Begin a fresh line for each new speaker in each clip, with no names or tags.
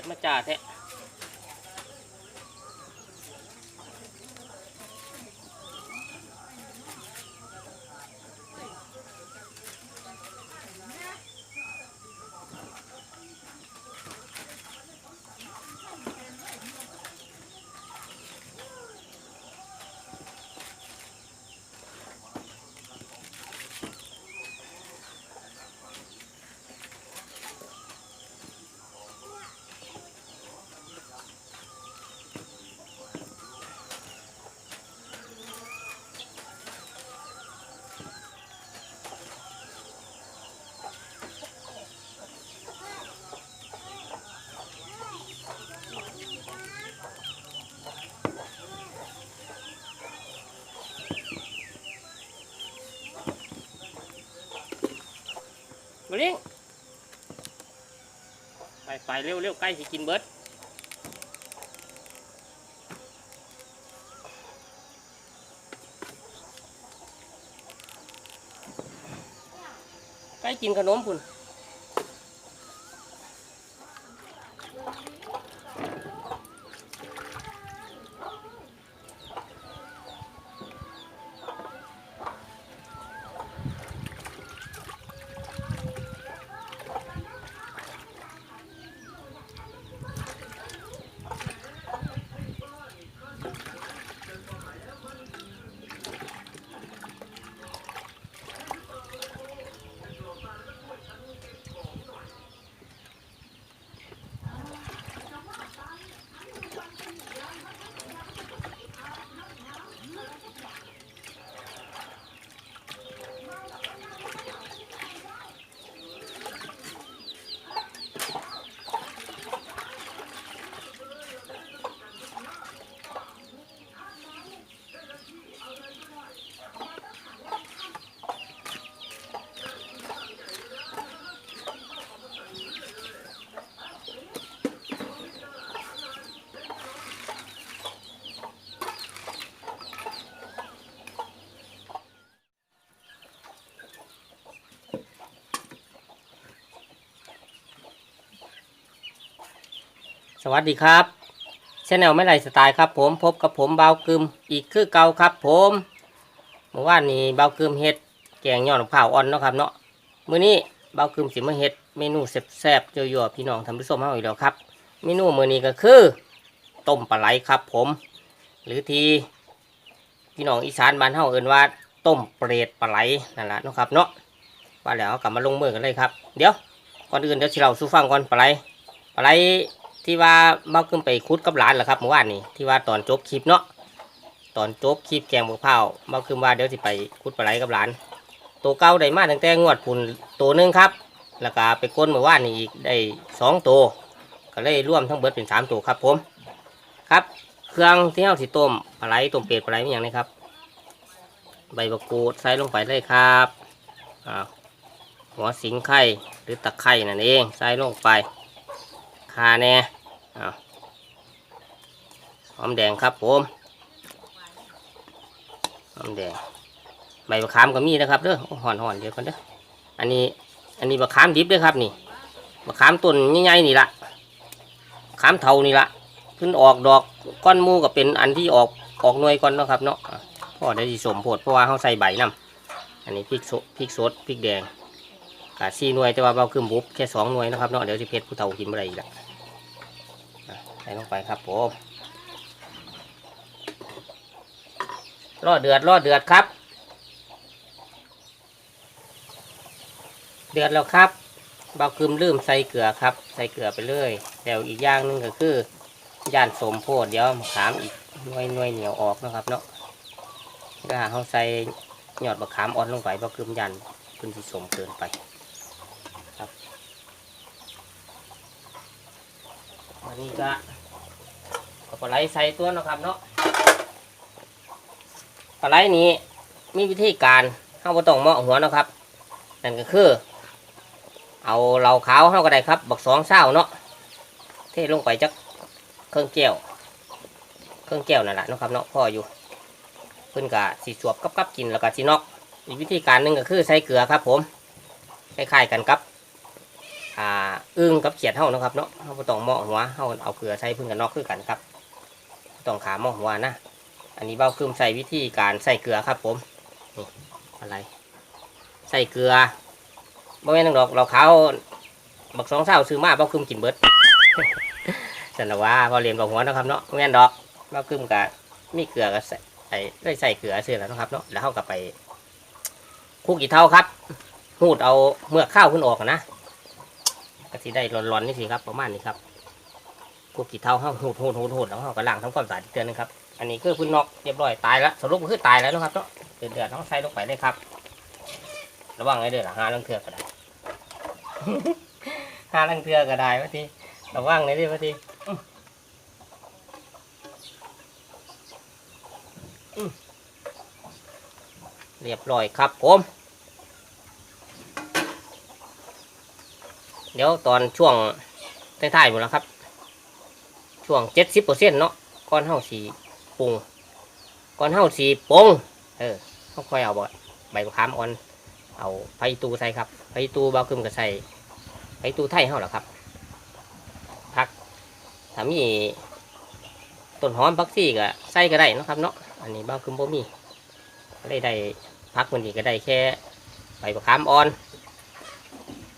ดดมาจ่าแท้ เลี้ยงไปไปเร็วเร็วใกล้สิกินเบิร์ดใกล้กินขนมพุ่น สวัสดีครับชแนลไม่ไรสไตล์ครับ ผมพบกับผมเบากึมอีกคือเก่าครับ ผมเมื่อวานนี้เบากึมเฮ็ดแกงย่อนเผาอ่อนเนาะครับเนาะมื้อนี้เบากึมสิมาเฮ็ดเมนูแซ่บๆยั่วๆพี่น้องทำผู้ชมเฮาอีกแล้วครับเมนูมื้อนี้ก็คือต้มปลาไหลครับ ผม หรือที่พี่น้องอีสานบ้านเฮาเอิ้นว่าต้มเปรตปลาไหลนั่นแหละเนาะครับเนาะว่าแล้วกลับมาลงมือกันเลยครับ เดี๋ยวก่อนอื่นเดี๋ยวสิเราสู่ฟังก่อนปลาไหลปลาไหล ที่ว่าเบ้าขึ้นไปคุดกับหลานเหรอครับเมื่อวานนี้ที่ว่าตอนจบคลิปเนาะตอนจบคลิปแกงบวเผาวเบ้าขึ้นว่าเดี๋ยวสิไปคุดปลาไหลกับหลาน ตัวเก่าได้มาตั้งแต่งวดพุ่นตัวหนึงครับ แล้วก็ไปก้นเมื่อวานนี้อีกได้สองตัวก็เลยร่วมทั้งเบิดเป็นสามตัวครับผมครับเครื่องที่เอาสิต้มปลาไหลต้มเป็ดปลาไหลมีอย่างนี้ครับ ใบมะกรูดใส่ลงไปเลยครับหัวสิงไข่หรือตะไคร่นั่นเองใส่ลงไป คาแน่หอมแดงครับผมหอมแดงใบมะขามก็มีนะครับเด้อโอ้หอนห่อนเดี๋ยวกันเด้ออันนี้อันนี้มะขามดิบเด้อครับนี่มะขามต้นใหญ่ๆนี่ละมะขามเทานี่ละเพิ่นออกดอกก้อนมูก็เป็นอันที่ออกออกหน่วยก่อนนะครับเนาะอะพ่อได้สิสมโพดเพราะว่าเขาใส่ใบน้ำอันนี้พริกสดพริกสดพริกแดงกาสี่หน่วยแต่ว่าเบาขึ้นบุบแค่สองหน่วยนะครับเนาะเดี๋ยวสิเพชรผู้เฒ่ากินอะไรอีกละ ใส่ลงไปครับผมรอเดือดรอเดือดครับ เดือดแล้วครับเบาคืมลืมใส่เกลือครับ ใส่เกลือไปเลยแล้วอีกอย่างหนึงก็คือย่านสมโพดเดี๋ยวมะขามอีกน่วยน่วยเหนียวออกนะครับเนาะถ้าเขาใส่หยอดมะขามอ่อนลงไปเบาคืมยันขึ้นที่สมเกินไปครับอันนี้ก็ เอาปลาไหลใส่ตัวนะครับเนาะปลาไหลนี้มีวิธีการเข้าบ่ต้องเหมาะหัวนะครับ นั่นก็คือ เอาเหล่าขาวเข้าก็ได้ครับ บักสองเศร้าเนาะเทลงไปจักเครื่องแก้ว เครื่องแก้วนั่นแหละนะครับเนาะพ่ออยู่เพิ่นกะสีสวบกับกับกินแล้วก็สีนอกอีกวิธีการหนึ่งก็คือใส่เกลือครับ ผมคล้ายๆกันครับอ่าอึ้งกับเขียดเท่านะครับเนาะเขาบ่ต้องเหมาะหัวเขาเอาเกลือใส่พึ่งกันนอกคือกันครับ ต้องขาหมาะหัวนะ อันนี้เบ้าคืมใส่วิธีการใส่เกลือครับผมนี่อะไร ใส่เกลือบ่แม่นดอกเราเขาบักสองเศร้าซื้อมาเบ้าคืมกินเบิดสันละว่าพอเรียนบอกหัวนะครับเนาะบ่แม่นดอกเบ้าคืมกับมีเกลือก็ใส่ใส่ได้ใส่เกลือเสื้อแล้วนะครับเนาะแล้วเข้าก็ไปคุกกี่เท่าครับหูดเอาเมือกข้าวขึ้นออกนะก็สิได้ร้อนๆนี่สิครับประมาณนี้ครับ คลุกกี่เท่าเขาโหูดหูดหูดหูดแล้วเขาก็ล้างทำความสะอาดอีกเตือนนึงครับ อันนี้คือพื้นนอกเรียบร้อยตายแล้วสรุปก็คือตายแล้วนะครับเนาะเดือดเดือดต้องใส่ลงไปเลยครับ ระวังไว้เด้อละหาลังเถือกก็ได้หาลังเถือกก็ได้วะทีระวังเลยดิวะทีอื้ออื้อเรียบร้อยครับผมเดี๋ยวตอนช่วงท้ายๆหมดแล้วครับ ช่วงเจ็ดสิบเปอร์เซ็นต์เนาะก้อนเท่าสีปรุงก่อนเฮาสีปงเออเขาค่อยเอาใบมะขามอ่อน เอาไผ่ตูใส่ครับไผ่ตูเบาขึ้นก็ใส่ไผ่ตูไทยเฮาหรอครับผักถ้ามีต้นหอมผักซี่ก็ใส่ก็ได้นะครับเนาะอันนี้เบาขึ้นบ่มีก็ได้ได้ผักมันนี้ก็ได้แค่ใบมะขามอ่อน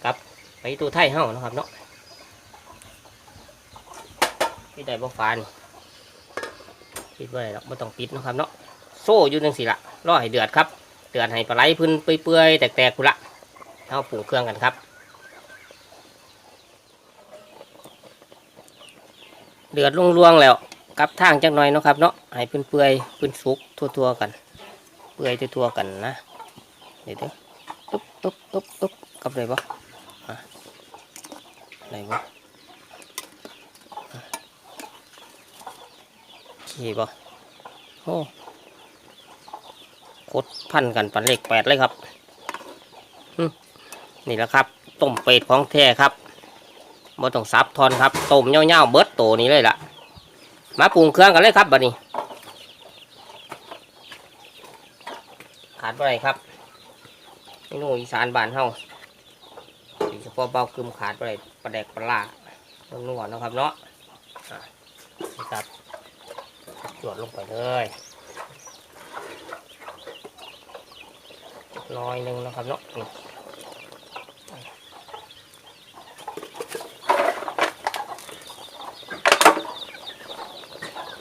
กับไผ่ตูไทยเฮานะครับเนาะ ที่ได้บ่ฟานปิดไว้แล้วไม่ต้องปิดนะครับเนาะโซ่อยู่จังสิละรอให้เดือดครับ เดือดให้ปลาไหลพื้นเปื่อยๆแตกๆกุละเอาปรุงเครื่องกันครับ เดือดลวงๆแล้วกับทางจักหน่อยนะครับเนาะให้เปื่อยๆพื้นสุกทั่วๆกัน เปื่อยทั่วๆกันนะเดี๋ยวตุ๊บตุ๊บตุ๊บตุ๊บกับเลยปะอะไหนวะ ขี่ปะโอ้คดพันกันปันเลขแปดเลยครับนี่แหละครับต้มเป็ดของแท้ครับบ่ต้องซับทอนครับต้มเงี้ยวๆเบิดโตนี้เลยล่ะ มาปรุงเครื่องกันเลยครับบัดนี้ขาดอะไรครับเมนูอีสานบ้านเฮาโดยเฉพาะเบากึมขาดอะไรปลาแดกปลาล่านัวนะครับเนาะอะนี่ครับ จวดลงไปเลยน้อยหนึงนะครับเนาะ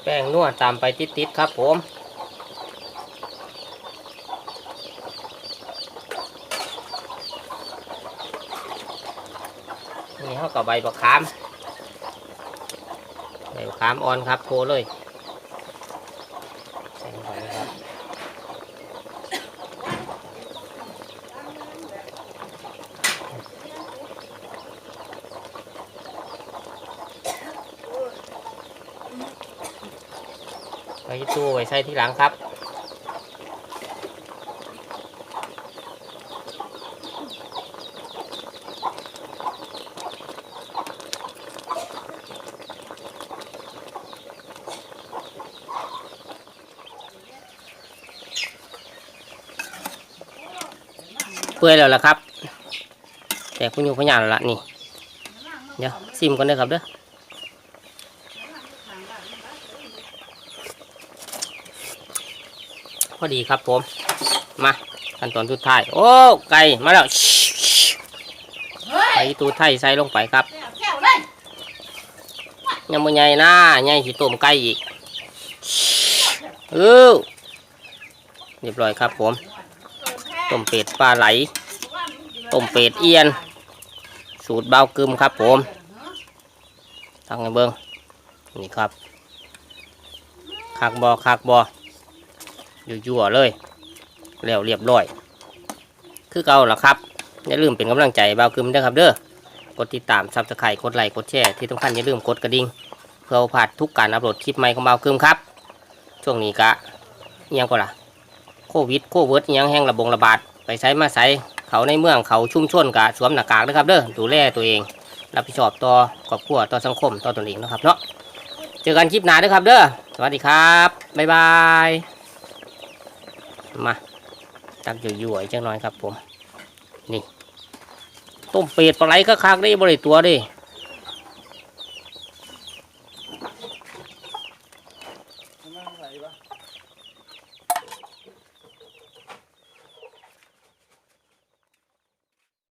แป้งนวดตามไปติดๆครับผมนี่เขากับใบบักขาม ใบบักขามอ่อนครับโทเลยใส่ลงไปเลยครับ ไปตู้ไว้ใส่ที่หลังครับเปื่อยแล้วล่ะครับ แต่คุณอยู่พยานแล้วล่ะนี่ เดี๋ยวซิมกันเด้ครับเด้อ อดีครับผม มาขั้นตอนสุดท้าย โอ้ ไก่มาแล้วไก่ตูไทยใส่ลงไปครับ
แถวเลย
ยังไม่ใหญ่นะใหญ่สิต้มไก่อีกเออเรียบร้อยครับผมต้มเป็ดปลาไหลต้มเป็ดเอียน สูตรเบากึมครับผมตั้งให้เบิ้งนี่ครับคักบอคักบอ ยั่วๆเลย แล้วเรียบร้อย คือเก่าล่ะครับ อย่าลืมเป็นกำลังใจเบากึมด้วยครับเด้อกดติดตามซับสไครต์กดไลค์กดแชร์ที่สำคัญอย่าลืมกดกระดิ่งเพื่อผ่านทุกการอัปโหลดคลิปใหม่ของเบากึมครับ ช่วงนี้กะยังก็ล่ะโควิดโควิดยังแห้งระบงระบาดไปใช้มาใช้เขาในเมืองเขาชุ่มชนกะสวมหน้ากากนะครับเด้อดูแลตัวเอง รับผิดชอบต่อครอบครัวต่อสังคมต่อตนเองนะครับเนาะเจอกันคลิปหน้าด้อครับเด้อสวัสดีครับ บ๊ายบาย มาตักอยู่ๆจังหน่อยครับผม นี่ ต้มเป็ดปลาไหลคักได้บริตัวดิ